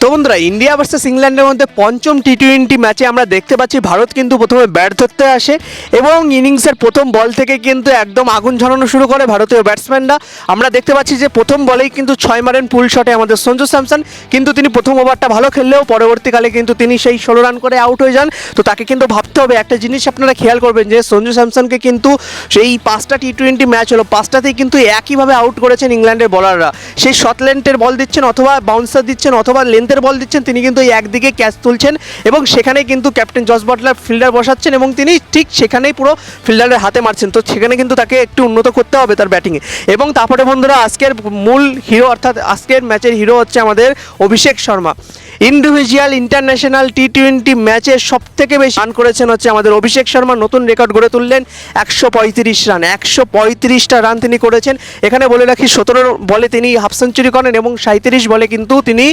তো বন্ধুরা, India versus ইংল্যান্ডের মধ্যে পঞ্চম টি টোয়েন্টি ম্যাচে আমরা দেখতে পাচ্ছি, ভারত কিন্তু প্রথমে ব্যাট ধরতে আসে এবং ইনিংসের প্রথম বল থেকে কিন্তু একদম আগুন ঝরানো শুরু করে ভারতীয় ব্যাটসম্যানরা আমরা দেখতে পাচ্ছি যে প্রথম বলেই কিন্তু ছয় মারেন পুল শটে আমাদের সঞ্জু স্যামসন, কিন্তু তিনি প্রথম ওভারটা ভালো খেললেও পরবর্তীকালে কিন্তু তিনি সেই ষোলো রান করে আউট হয়ে যান। তো তাকে কিন্তু ভাবতে হবে, একটা জিনিস আপনারা খেয়াল করবেন যে সঞ্জু স্যামসনকে কিন্তু সেই পাঁচটা টি টোয়েন্টি ম্যাচ হলো, পাঁচটাতেই কিন্তু একইভাবে আউট করেছেন ইংল্যান্ডের বলাররা সেই শর্ট লেন্থের বল দিচ্ছেন অথবা বাউন্সার দিচ্ছেন অথবা লেন্থের বল দিচ্ছেন, তিনি কিন্তু এই একদিকে ক্যাচ তুলছেন এবং সেখানে কিন্তু ক্যাপ্টেন জস বটলার ফিল্ডার বসাচ্ছেন এবং তিনি ঠিক সেখানেই পুরো ফিল্ডারের হাতে মারছেন। তো সেখানে কিন্তু তাকে একটু উন্নত করতে হবে তার ব্যাটিংয়ে এবং তারপরে বন্ধুরা, আজকের মূল হিরো অর্থাৎ আজকের ম্যাচের হিরো হচ্ছে আমাদের Abhishek Sharma. Individual international T twenty ম্যাচে সব থেকে বেশি রান করেছেন হচ্ছে আমাদের অভিষেক শর্মা। নতুন রেকর্ড গড়ে তুললেন একশো পঁয়ত্রিশ রান একশো পঁয়ত্রিশটা রান তিনি করেছেন। এখানে বলে রাখি, সতেরো বলে তিনি হাফ সেঞ্চুরি করেন এবং সাঁত্রিশ বলে কিন্তু তিনি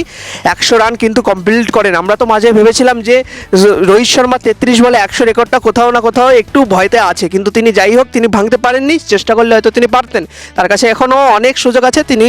একশো রান কিন্তু কমপ্লিট করেন। আমরা তো মাঝে ভেবেছিলাম যে, রোহিত শর্মা তেত্রিশ বলে একশো রেকর্ডটা কোথাও না কোথাও একটু ভয়তে আছে। কিন্তু তিনি যাই হোক, তিনি ভাঙতে পারেননি। চেষ্টা করলে হয়তো তিনি পারতেন। তার কাছে এখনও অনেক সুযোগ আছে। তিনি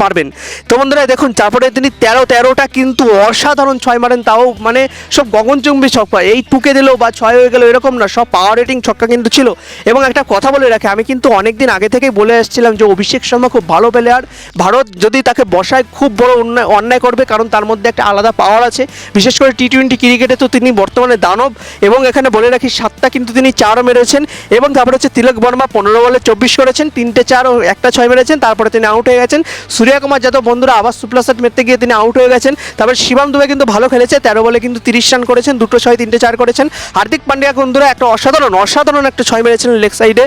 পারবেন তো বন্ধুরা, দেখুন, তারপরে তিনি তেরো, তেরোটা কিন্তু অসাধারণ ছয় মারেন, তাও মানে সব গগনচুম্বী ছক্কা। এই টুকে দিলেও বা ছয় হয়ে গেল এরকম না, সব পাওয়ার রেটিং ছক্কা কিন্তু ছিল। এবং একটা কথা বলে রাখে, আমি কিন্তু অনেক দিন আগে থেকেই বলে এসেছিলাম যে অভিষেক শর্মা খুব ভালো প্লেয়ার ভারত যদি তাকে বসায়, খুব বড় অন্যায় অন্যায় করবে, কারণ তার মধ্যে একটা আলাদা পাওয়ার আছে। বিশেষ করে টি টোয়েন্টি ক্রিকেটে তো তিনি বর্তমানে দানব। এবং এখানে বলে রাখি, সাতটা কিন্তু তিনি চারও মেরেছেন। এবং তারপরে হচ্ছে তিলক বর্মা পনেরো বলে চব্বিশ করেছেন, তিনটে চার ও একটা ছয় মেরেছেন, তারপরে তিনি আউট হয়ে গেছেন। সূর্যকুমার যাদব বন্ধুরা আবার সুপ্লা সেট মেরতে গিয়ে তিনি আউট হয়ে গেছেন। তারপর শিবাম দুবে কিন্তু ভালো খেলেছে, তেরো বলে কিন্তু তিরিশ রান করেছেন, দুটো ছয়, তিনটে চার করেছেন। হার্দিক পান্ডিয়া বন্ধুরা একটা অসাধারণ অসাধারণ একটা ছয় মেরেছিলেন লেগ সাইডে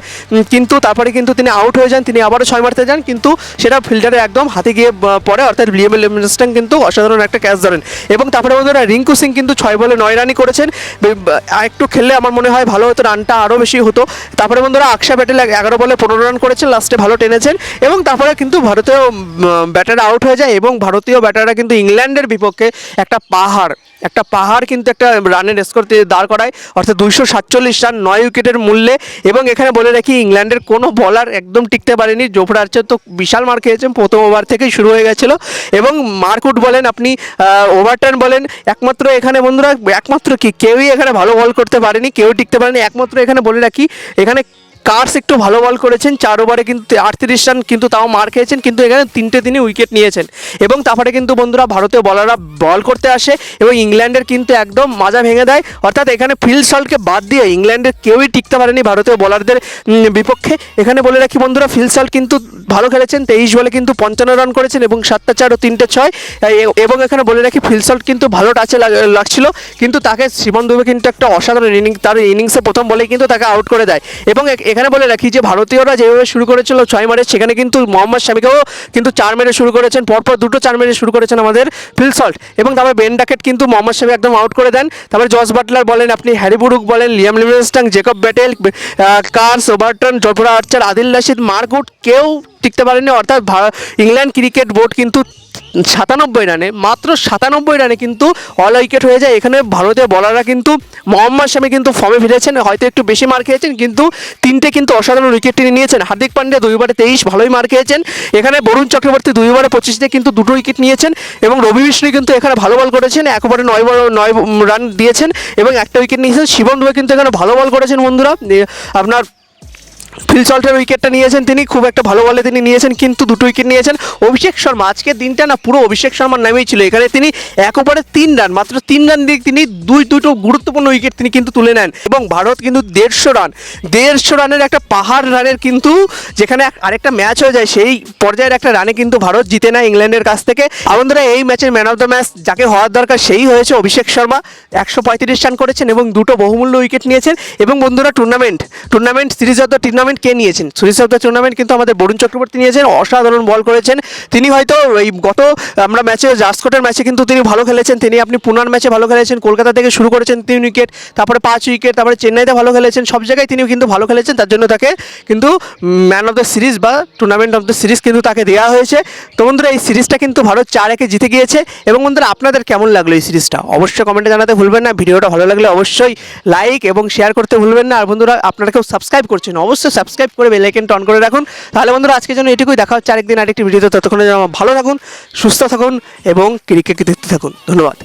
কিন্তু তারপরে কিন্তু তিনি আউট হয়ে যান, তিনি আবারও ছয় মারতে যান, কিন্তু সেটা ফিল্ডারে একদম হাতে গিয়ে পড়ে। অর্থাৎ লিএম লিভিংস্টন কিন্তু অসাধারণ একটা ক্যাচ ধরেন। এবং তারপরে বন্ধুরা রিঙ্কু সিং কিন্তু ছয় বলে নয় রানই করেছেন। একটু খেললে আমার মনে হয় ভালো হতো রানটা আরও বেশি হতো। তারপরে বন্ধুরা আকশা প্যাটেল এগারো বলে পনেরো রান করেছেন লাস্টে ভালো টেনেছেন। এবং তারপরে কিন্তু ভারতীয় ব্যাটার আউট হয়ে যায় এবং ভারতীয় ব্যাটাররা কিন্তু ইংল্যান্ডের বিপক্ষে একটা পাহাড় একটা পাহাড় কিন্তু একটা রানের স্কোর দাঁড় করায়। অর্থাৎ দুইশো সাতচল্লিশ রান নয় উইকেটের মূল্যে। এবং এখানে বলে রাখি, ইংল্যান্ডের কোনো বলার একদম টিকতে পারেনি। জোফরা আর্চার তো বিশাল মার খেয়েছেন, প্রথম ওভার থেকেই শুরু হয়ে গেছিল। এবং মার্কুট বলেন আপনি ওভারটার্ন বলেন, একমাত্র এখানে বন্ধুরা, একমাত্র কি, কেউই এখানে ভালো বল করতে পারেনি, কেউ টিকতে পারেনি। একমাত্র এখানে বলে রাখি, এখানে কার্স একটু ভালো বল করেছেন, চার ওভারে কিন্তু আটত্রিশ রান কিন্তু তাও মার খেয়েছেন, কিন্তু এখানে তিনটে তিনি উইকেট নিয়েছেন। এবং তারপরে কিন্তু বন্ধুরা ভারতীয় বলাররা বল করতে আসে এবং ইংল্যান্ডের কিন্তু একদম মাজা ভেঙে দেয়। অর্থাৎ এখানে ফিল্ড সল্টকে বাদ দিয়ে ইংল্যান্ডের কেউই টিকতে পারেনি ভারতীয় বলারদের বিপক্ষে। এখানে বলে রাখি বন্ধুরা, ফিল্ড সল্ট কিন্তু ভালো খেলেছেন, তেইশ বলে কিন্তু পঞ্চান্ন রান করেছেন এবং সাতটা চার ও তিনটে ছয়। এবং এখানে বলে রাখি ফিল্ড সল্ট কিন্তু ভালো টাচে লাগ- লাগছিল, কিন্তু তাকে শিবন দুবে কিন্তু একটা অসাধারণ ইনিংস তার ইনিংসে প্রথম বলেই কিন্তু তাকে আউট করে দেয়। এবং এখানে বলে রাখি যে ভারতীয়রা যেভাবে শুরু করেছিল ছয় মারে, সেখানে কিন্তু মোহাম্মদ শামিকেও কিন্তু চার মেরে শুরু করেছেন। পরপর দুটো চার মেরে শুরু করেছেন আমাদের ফিলসল্ট এবং তারপরে বেন ডাকেট কিন্তু মোহাম্মদ শামি একদম আউট করে দেন। তারপরে জস বাটলার বলেন, আপনি হ্যারি বুরুক বলেন, Liam Livingstone, Jacob Bethell Carse Overton Jofra Archer, Adil Rashid Mark Wood কেউ টিকতে পারেনি, অর্থাৎ ইংল্যান্ড ক্রিকেট বোর্ড কিন্তু সাতানব্বই রানে, মাত্র সাতানব্বই রানে কিন্তু অল উইকেট হয়ে যায়। এখানে ভারতীয় বলাররা কিন্তু মোহাম্মদ শামি কিন্তু ফর্মে ফিরেছেন, হয়তো একটু বেশি মার খেয়েছেন, কিন্তু তিনটে কিন্তু অসাধারণ উইকেট তিনি নিয়েছেন। হার্দিক পান্ডিয়া দুইবারে তেইশ, ভালোই মার খেয়েছেন। এখানে বরুণ চক্রবর্তী দুইবারে পঁচিশে কিন্তু দুটো উইকেট নিয়েছেন এবং রবি বিষ্ণু কিন্তু এখানে ভালো বল করেছেন একবারে নয় বল নয় রান দিয়েছেন এবং একটা উইকেট নিয়েছেন। শিবন দুবে কিন্তু এখানে ভালো বল করেছেন বন্ধুরা। আপনার ফিল সল্টের উইকেটটা নিয়েছেন তিনি, খুব একটা ভালো বলে তিনি নিয়েছেন, কিন্তু দুটো উইকেট নিয়েছেন। অভিষেক শর্মা আজকের দিনটা না পুরো অভিষেক শর্মার নামেই ছিল। এখানে তিনি এক ওভারে তিন রান মাত্র তিন রান দিয়ে তিনি দুই, দুটো গুরুত্বপূর্ণ উইকেট তিনি কিন্তু তুলে নেন। এবং ভারত কিন্তু দেড়শো রান দেড়শো রানের একটা পাহাড় রানের কিন্তু যেখানে আরেকটা ম্যাচ হয়ে যায়, সেই পর্যায়ের একটা রানে কিন্তু ভারত জিতে নেয় ইংল্যান্ডের কাছ থেকে। আমাদের এই ম্যাচের ম্যান অফ দ্য ম্যাচ যাকে হওয়ার দরকার, সেই হয়েছে অভিষেক শর্মা। একশো পঁয়ত্রিশ রান করেছেন এবং দুটো বহুমূল্য উইকেট নিয়েছেন। এবং বন্ধুরা tournament tournament series of the tournament কে নিয়েছেন? সিরিজ অফ টুর্নামেন্ট কিন্তু আমাদের বরুণ চক্রবর্তী নিয়েছেন, অসাধারণ বল করেছেন। তিনি হয়তো এই গত আমরা ম্যাচে জাসকোটের ম্যাচে কিন্তু তিনি ভালো খেলেছেন। তিনি আপনি পুনার ম্যাচে ভালো খেলেছেন, কলকাতা থেকে শুরু করেছেন তিন উইকেট তারপরে পাঁচ উইকেট তারপরে চেন্নাইতে ভালো খেলেছেন, সব জায়গায় তিনি কিন্তু ভালো খেলেছেন। তার জন্য তাকে কিন্তু ম্যান অফ দ্য সিরিজ বা টুর্নামেন্ট অফ দ্য সিরিজ কিন্তু তাকে দেওয়া হয়েছে। তো বন্ধুরা, এই সিরিজটা কিন্তু ভারত চার একে জিতে গিয়েছে। এবং বন্ধুরা, আপনাদের কেমন লাগল এই সিরিজটা? অবশ্যই কমেন্টে জানাতে ভুলবেন না। ভিডিওটা ভালো লাগলে অবশ্যই লাইক এবং শেয়ার করতে ভুলবেন না। আর বন্ধুরা, আপনারা কেউ সাবস্ক্রাইব করছেন, অবশ্যই সাবস্ক্রাইব করে বেল আইকনটা অন করে রাখুন। তাহলে বন্ধুরা, আজকের জন্য এটুকুই। দেখা হচ্ছে আরেকদিন, আরেকটি ভিডিওতে। ততক্ষণে যেন ভালো থাকুন, সুস্থ থাকুন এবং ক্রিকেট দেখতে থাকুন। ধন্যবাদ।